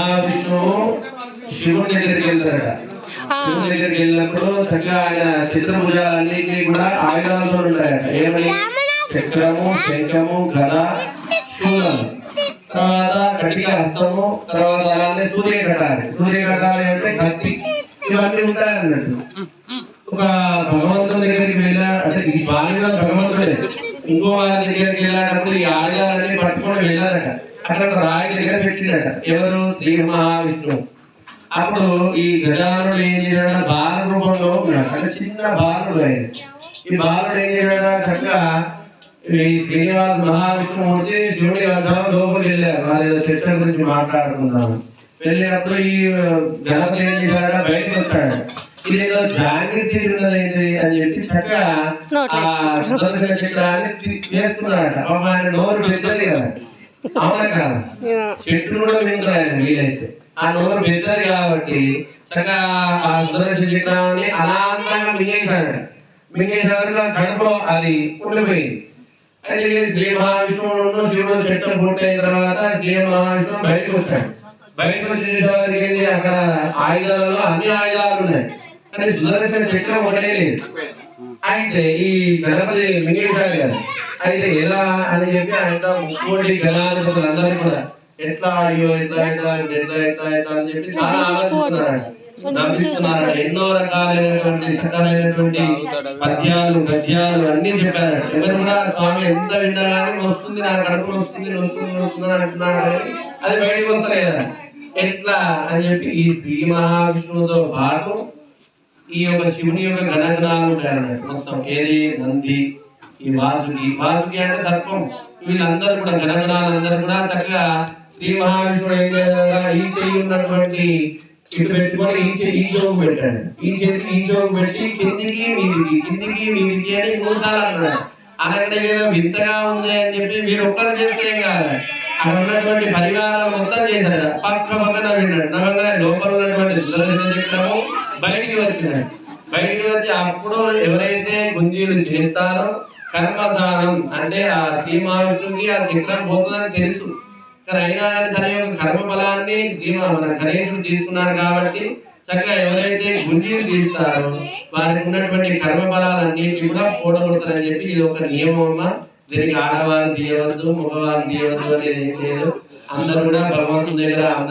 మహావిష్ణువు శివుడి దగ్గరికి వెళ్తారట. శివుడి దగ్గరికి వెళ్ళినప్పుడు చక్కగా ఆయన చిత్రభుజాలన్నింటినీ కూడా ఆయుధాలతో ఉంటాయట ఏమని? చక్రము శంఖము గద శూలము తర్వాత కటిక హస్తము తర్వాత అలానే సూర్య కటారి సూర్య కటారి అంటే కత్తి. ఇవన్నీ ఉంటాయన్నట్టు. ఒక భగవంతుని దగ్గరికి వెళ్ళా అంటే ఈ బాలి కూడా భగవంతుడే. ఇంకో వారి దగ్గరికి వెళ్ళేటప్పుడు ఈ ఆయుధాలన్నీ పట్టుకొని వెళ్ళారట. అక్కడ ఒక రాయి దగ్గర పెట్టిండట ఎవరు? శ్రీ మహావిష్ణువు. అప్పుడు ఈ గజానుడు ఏం చేయడా బాల రూపంలో ఉన్నాడు. అంటే చిన్న బాలుడు ఆయన. ఈ బాలుడు ఏం చేయడా చక్కగా ఈ శ్రీనివాస మహావిష్ణుమూర్తి శివుడి వద్ద లోపలికి వెళ్ళారు. వాళ్ళ ఏదో చర్చల గురించి మాట్లాడుకున్నాము వెళ్ళినప్పుడు ఈ గణపతి ఏం చేశాడ బయటకు వచ్చాడు ఇదేదో జాగ్రత్త ఉన్నది అని చెప్పి చక్కగా ఆ సుదర్శన చక్రాన్ని వేసుకున్నాడట. ఆయన నోరు పెద్దది కదా. చెట్టును కూడా ఆయన వీలైతే. ఆ నోరు పెద్దది కాబట్టి చక్కగా ఆ చక్రాన్ని అనాంతంగా మింగేశాడు మింగేసారు కడుపులో అది ఉండిపోయింది. అయితే శ్రీ మహావిష్ణువును శివుడు చర్చ పూర్తయిన తర్వాత శ్రీ మహావిష్ణువు బయటకు వచ్చాడు. బయటకు వచ్చేసరికి అక్కడ ఆయుధాలలో అన్ని ఆయుధాలు ఉన్నాయి. కానీ సుదర్శన చక్రం ఒకటే లేదు. అయితే ఈ గణపతి మింగేశాడు కదా అయితే ఎలా అని చెప్పి ఆయన ముక్కోటి గణాధిపతులు అందరూ కూడా ఎట్లా అయ్యో ఎట్లా ఎట్లా ఎట్లా ఎట్లా ఎట్లా అని చెప్పి చాలా ఆలోచిస్తున్నాడు నవ్విస్తున్నాడు ఎన్నో రకాలైనటువంటి చక్కనైనటువంటి పద్యాలు గద్యాలు అన్ని చెప్పారు ఎవరు కూడా స్వామి ఎంత విన్నా వస్తుంది నా కడుపు వస్తుంది వస్తుంది వస్తుంది అంటున్నాడు అది బయటకు వస్తలేదా ఎట్లా అని చెప్పి ఈ శ్రీ మహావిష్ణువుతో పాటు ఈ యొక్క శివుని యొక్క గణగణాలు ఉంటాయన్నమాట మొత్తం ఏది నంది ఈ వాసుకి. వాసుకి అంటే సర్పం. వీళ్ళందరూ కూడా గణగణాలు అందరూ కూడా చక్కగా శ్రీ మహావిష్ణుడు ఈ చెయ్యి ఉన్నటువంటి ఇటు పెట్టుకొని ఈ చెయ్యి ఈ జోగు పెట్టాడు. ఈ చేతికి ఈ జోగు పెట్టి కిందికి మీదికి కిందికి మీదికి అని మూడు సార్లు అనగానే ఏదో వింతగా ఉంది అని చెప్పి మీరు ఒక్కరు చేస్తే ఏం కాదు. అక్కడ ఉన్నటువంటి పరివారాలు మొత్తం చేశాడు పక్క పక్కన విన్నాడు నవంగానే లోపల ఉన్నటువంటి దురదృష్టము బయటికి వచ్చినాడు. బయటికి వచ్చి అప్పుడు ఎవరైతే గుంజీలు చేస్తారో కర్మదానం అంటే ఆ శ్రీ మహావిష్ణువుకి ఆ చక్రం పోతుందని తెలుసు. కానీ అయినా కానీ తన యొక్క కర్మ ఫలాన్ని శ్రీ మన గణేశుడు తీసుకున్నాడు కాబట్టి చక్కగా ఎవరైతే గుంజీలు తీస్తారో వారికి ఉన్నటువంటి కర్మ ఫలాలన్నింటినీ కూడా కూడగొడతారని చెప్పి ఇది ఒక నియమం అమ్మా. దీనికి ఆడవారిని తీయవద్దు మగవారిని తీయవద్దు అనేది ఏం లేదు. అందరూ కూడా భగవంతుని దగ్గర అందరూ